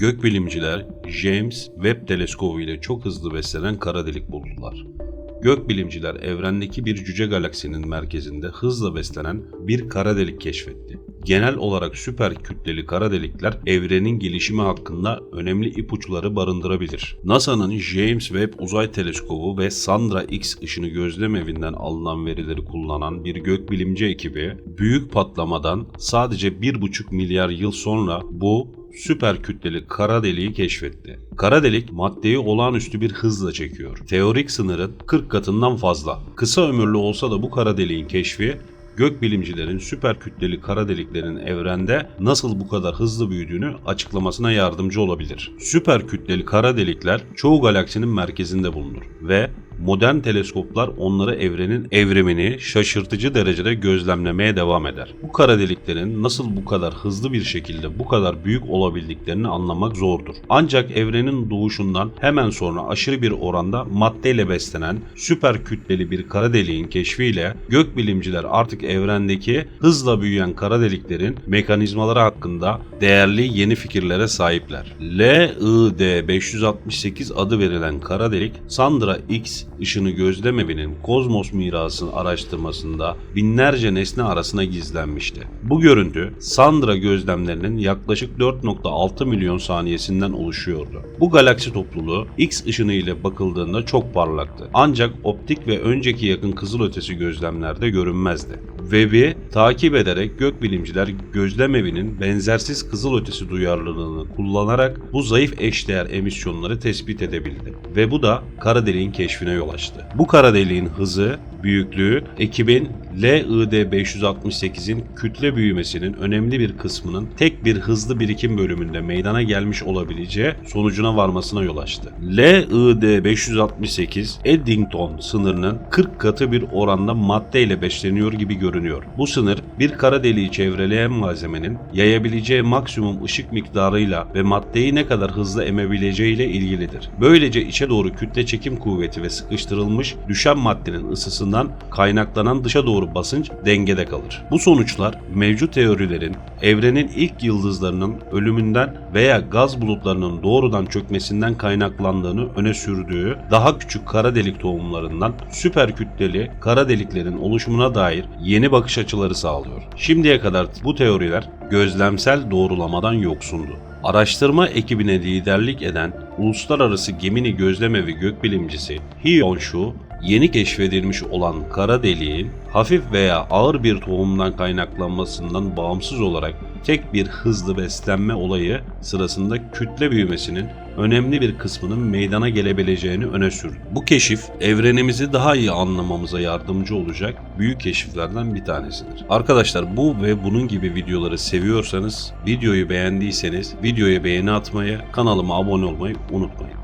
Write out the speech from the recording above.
Gökbilimciler James Webb Teleskobu ile çok hızlı beslenen kara delik buldular. Gökbilimciler evrendeki bir cüce galaksinin merkezinde hızla beslenen bir kara delik keşfetti. Genel olarak süper kütleli kara delikler evrenin gelişimi hakkında önemli ipuçları barındırabilir. NASA'nın James Webb Uzay Teleskobu ve Sandra X ışını gözlem evinden alınan verileri kullanan bir gökbilimci ekibi büyük patlamadan sadece 1,5 milyar yıl sonra bu süper kütleli kara deliği keşfetti. Kara delik maddeyi olağanüstü bir hızla çekiyor. Teorik sınırın 40 katından fazla. Kısa ömürlü olsa da bu kara deliğin keşfi gökbilimcilerin süper kütleli kara deliklerin evrende nasıl bu kadar hızlı büyüdüğünü açıklamasına yardımcı olabilir. Süper kütleli kara delikler çoğu galaksinin merkezinde bulunur ve modern teleskoplar onları evrenin evrimini şaşırtıcı derecede gözlemlemeye devam eder. Bu kara deliklerin nasıl bu kadar hızlı bir şekilde bu kadar büyük olabildiklerini anlamak zordur. Ancak evrenin doğuşundan hemen sonra aşırı bir oranda maddeyle beslenen süper kütleli bir kara deliğin keşfiyle gökbilimciler artık evrendeki hızla büyüyen kara deliklerin mekanizmaları hakkında değerli yeni fikirlere sahipler. LID 568 adı verilen kara delik Sandra X ışını gözlem evinin kozmos mirasını araştırmasında binlerce nesne arasına gizlenmişti. Bu görüntü Sandra gözlemlerinin yaklaşık 4.6 milyon saniyesinden oluşuyordu. Bu galaksi topluluğu X ışını ile bakıldığında çok parlaktı. Ancak optik ve önceki yakın kızılötesi gözlemlerde görünmezdi. Webb'i takip ederek gökbilimciler gözlem evinin benzersiz kızılötesi duyarlılığını kullanarak bu zayıf eşdeğer emisyonları tespit edebildi. Ve bu da kara deliğin keşfine yol açtı. Bu kara deliğin hızı, büyüklüğü, ekibin LID 568'in kütle büyümesinin önemli bir kısmının tek bir hızlı birikim bölümünde meydana gelmiş olabileceği sonucuna varmasına yol açtı. LID 568 Eddington sınırının 40 katı bir oranda madde ile besleniyor gibi görünüyor. Bu sınır bir kara deliği çevreleyen malzemenin yayabileceği maksimum ışık miktarıyla ve maddeyi ne kadar hızlı emebileceği ile ilgilidir. Böylece içe doğru kütle çekim kuvveti ve sıkıştırılmış düşen maddenin ısısından kaynaklanan dışa doğru basınç dengede kalır. Bu sonuçlar mevcut teorilerin evrenin ilk yıldızlarının ölümünden veya gaz bulutlarının doğrudan çökmesinden kaynaklandığını öne sürdüğü daha küçük kara delik tohumlarından süper kütleli kara deliklerin oluşumuna dair yeni bakış açıları sağlıyor. Şimdiye kadar bu teoriler gözlemsel doğrulamadan yoksundu. Araştırma ekibine liderlik eden Uluslararası Gemini Gözlemevi gökbilimcisi Hyon Shu, yeni keşfedilmiş olan kara deliğin hafif veya ağır bir tohumdan kaynaklanmasından bağımsız olarak tek bir hızlı beslenme olayı sırasında kütle büyümesinin önemli bir kısmının meydana gelebileceğini öne sürdü. Bu keşif evrenimizi daha iyi anlamamıza yardımcı olacak büyük keşiflerden bir tanesidir. Arkadaşlar bu ve bunun gibi videoları seviyorsanız, videoyu beğendiyseniz videoya beğeni atmayı, kanalıma abone olmayı unutmayın.